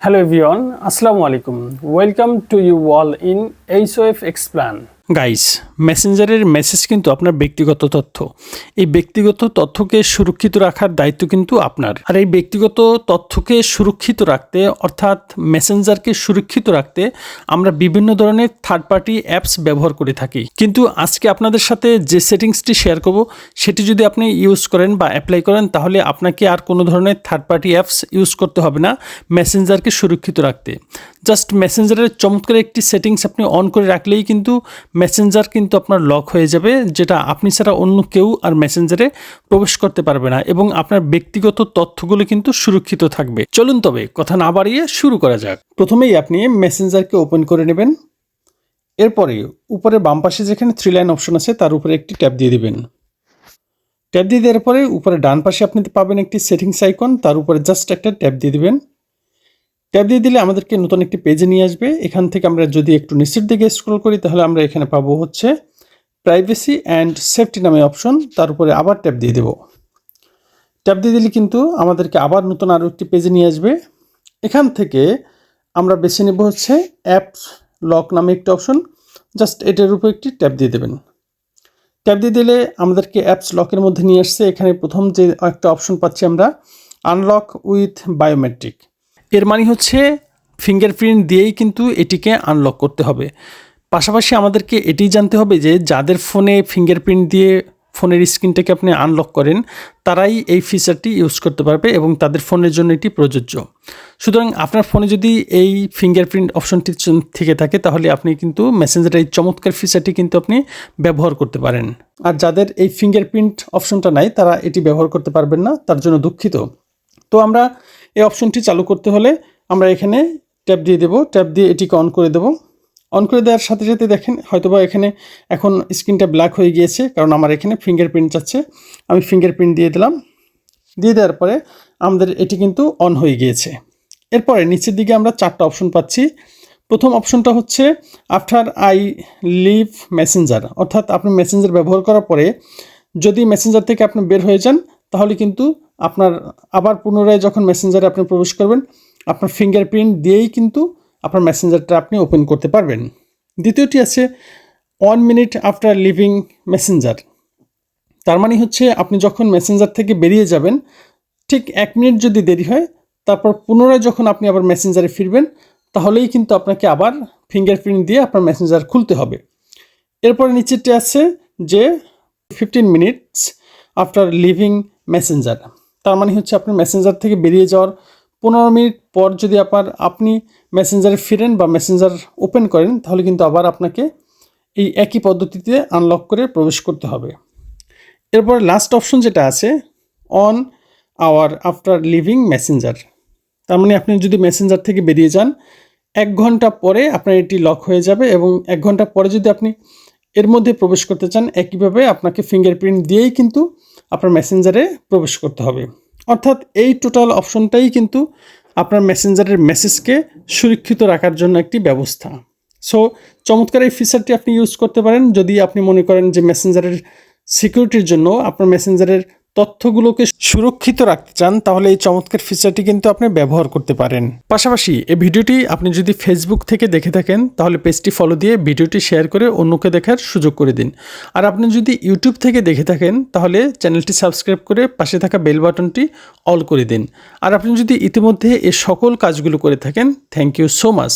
Hello everyone, Assalamu alaikum. Welcome to you all in HOF Explain. Guys মেসেঞ্জারের message কিন্তু আপনার ব্যক্তিগত তথ্য। এই ব্যক্তিগত তথ্যকে সুরক্ষিত রাখার দায়িত্ব কিন্তু আপনার। আর এই ব্যক্তিগত তথ্যকে সুরক্ষিত রাখতে, অর্থাৎ মেসেঞ্জারকে সুরক্ষিত রাখতে আমরা বিভিন্ন ধরনের থার্ড পার্টি অ্যাপস ব্যবহার করে থাকি। কিন্তু আজকে আপনাদের সাথে যে সেটিংসটি শেয়ার করব, সেটি যদি আপনি ইউজ করেন বা অ্যাপ্লাই করেন, তাহলে আপনাকে আর কোনো ধরনের থার্ড পার্টি অ্যাপস ইউজ করতে হবে না মেসেঞ্জারকে সুরক্ষিত রাখতে। জাস্ট মেসেঞ্জারের চমৎকার একটি সেটিংস আপনি অন করে রাখলেই কিন্তু মেসেঞ্জার কিন্তু আপনার লক হয়ে যাবে, যেটা আপনি ছাড়া অন্য কেউ আর মেসেঞ্জারে প্রবেশ করতে পারবে না এবং আপনার ব্যক্তিগত তথ্যগুলো কিন্তু সুরক্ষিত থাকবে। চলুন তবে কথা না বাড়িয়ে শুরু করা যাক। প্রথমেই আপনি মেসেঞ্জারকে ওপেন করে নেবেন। এরপরে উপরে বাম পাশে যেখানে থ্রি লাইন অপশন আছে, তার উপরে একটি ট্যাপ দিয়ে দিবেন। ট্যাপ দিয়ে দেওয়ার পরে উপরে ডান পাশে আপনি পাবেন একটি সেটিংস আইকন তার উপরে জাস্ট একটা ট্যাপ দিয়ে দিবেন। ট্যাপ দিয়ে দিলে আমাদেরকে নতুন একটি পেজে নিয়ে আসবে। এখান থেকে আমরা যদি একটু নিচের দিকে স্ক্রল করি, তাহলে আমরা এখানে পাবো হচ্ছে প্রাইভেসি অ্যান্ড সেফটি নামে অপশন তার উপরে আবার ট্যাপ দিয়ে দেব। ট্যাপ দিয়ে দিলে কিন্তু আমাদেরকে আবার নতুন আরও একটি পেজে নিয়ে আসবে। এখান থেকে আমরা বেছে নেব হচ্ছে অ্যাপস লক নামে একটি অপশন জাস্ট এটার উপর একটি ট্যাপ দিয়ে দেবেন। ট্যাপ দিয়ে দিলে আমাদেরকে অ্যাপস লকের মধ্যে নিয়ে আসছে। এখানে প্রথম যে একটা অপশন পাচ্ছি আমরা আনলক উইথ বায়োমেট্রিক এর মানে হচ্ছে ফিঙ্গারপ্রিন্ট দিয়েই কিন্তু এটিকে আনলক করতে হবে। পাশাপাশি আমাদেরকে এটি জানতে হবে যে যাদের ফোনে ফিঙ্গারপ্রিন্ট দিয়ে ফোনের স্ক্রিনটাকে আপনি আনলক করেন, তারাই এই ফিচারটি ইউজ করতে পারবে এবং তাদের ফোনের জন্য এটি প্রযোজ্য। সুতরাং আপনার ফোনে যদি এই ফিঙ্গারপ্রিন্ট অপশনটি থেকে থাকে, তাহলে আপনি কিন্তু মেসেঞ্জারের এই চমৎকার ফিচারটি কিন্তু আপনি ব্যবহার করতে পারেন। আর যাদের এই ফিঙ্গারপ্রিন্ট অপশনটা নাই, তারা এটি ব্যবহার করতে পারবেন না, তার জন্য দুঃখিত। তো আমরা এই অপশনটি চালু করতে হলে আমরা এখানে ট্যাপ দিয়ে দেব। ট্যাপ দিয়ে এটিকে অন করে দেব। অন করে দেওয়ার সাথে সাথে দেখেন, হয়তোবা এখানে এখন স্ক্রিনটা ব্ল্যাক হয়ে গিয়েছে, কারণ আমার এখানে ফিঙ্গারপ্রিন্ট চাচ্ছে আমি ফিঙ্গারপ্রিন্ট দিয়ে দিলাম। দিয়ে দেওয়ার পরে আমাদের এটি কিন্তু অন হয়ে গিয়েছে। এরপরে নিচের দিকে আমরা চারটা অপশন পাচ্ছি। প্রথম অপশনটা হচ্ছে আফটার আই লিভ মেসেঞ্জার। অর্থাৎ আপনি মেসেঞ্জার ব্যবহার করার পরে যদি মেসেঞ্জার থেকে আপনি বের হয়ে যান, তাহলে কিন্তু আপনার আবার পুনরায় যখন মেসেঞ্জারে আপনি প্রবেশ করবেন, আপনার ফিঙ্গারপ্রিন্ট দিয়েই কিন্তু আপনার মেসেঞ্জারটা আপনি ওপেন করতে পারবেন। দ্বিতীয়টি আছে one minute after leaving messenger তার মানে হচ্ছে, আপনি যখন মেসেঞ্জার থেকে বেরিয়ে যাবেন, ঠিক এক মিনিট যদি দেরি হয়, তারপর পুনরায় যখন আপনি আবার মেসেঞ্জারে ফিরবেন, তাহলেই কিন্তু আপনাকে আবার ফিঙ্গারপ্রিন্ট দিয়ে আপনার মেসেঞ্জার খুলতে হবে। এরপরে নিচেরটি আছে যে fifteen minutes after leaving messenger তার মানে হচ্ছে আপনি মেসেঞ্জার থেকে বেরিয়ে যাওয়ার পনেরো মিনিট পর যদি আবার আপনি মেসেঞ্জারে ফিরেন বা মেসেঞ্জার ওপেন করেন, তাহলে কিন্তু আবার আপনাকে এই একই পদ্ধতিতে আনলক করে প্রবেশ করতে হবে। এরপর লাস্ট অপশন যেটা আছে one hour after leaving messenger তার মানে আপনি যদি মেসেঞ্জার থেকে বেরিয়ে যান, এক ঘণ্টা পরে আপনার এটি লক হয়ে যাবে এবং এক ঘণ্টা পরে যদি আপনি এর মধ্যে প্রবেশ করতে চান, একইভাবে আপনাকে ফিঙ্গারপ্রিন্ট দিয়েই কিন্তু আপনার মেসেঞ্জারে প্রবেশ করতে হবে। অর্থাৎ এই টোটাল অপশনটাই কিন্তু আপনার মেসেঞ্জারের মেসেজকে সুরক্ষিত রাখার জন্য একটি ব্যবস্থা। সো চমৎকার এই ফিচারটি আপনি ইউজ করতে পারেন। যদি আপনি মনে করেন যে মেসেঞ্জারের সিকিউরিটির জন্য আপনার মেসেঞ্জারের তথ্যগুলোকে সুরক্ষিত রাখতে চান, তাহলে এই চমৎকার ফিচারটি কিন্তু আপনি ব্যবহার করতে পারেন। পাশাপাশি, এই ভিডিওটি আপনি যদি ফেসবুক থেকে দেখে থাকেন, তাহলে পেজটি ফলো দিয়ে ভিডিওটি শেয়ার করে অন্যকে দেখার সুযোগ করে দিন। আর আপনি যদি ইউটিউব থেকে দেখে থাকেন, তাহলে চ্যানেলটি সাবস্ক্রাইব করে পাশে থাকা বেল বাটনটি অল করে দিন। আর আপনি যদি ইতিমধ্যে এ সকল কাজগুলো করে থাকেন থ্যাংক ইউ সো মাচ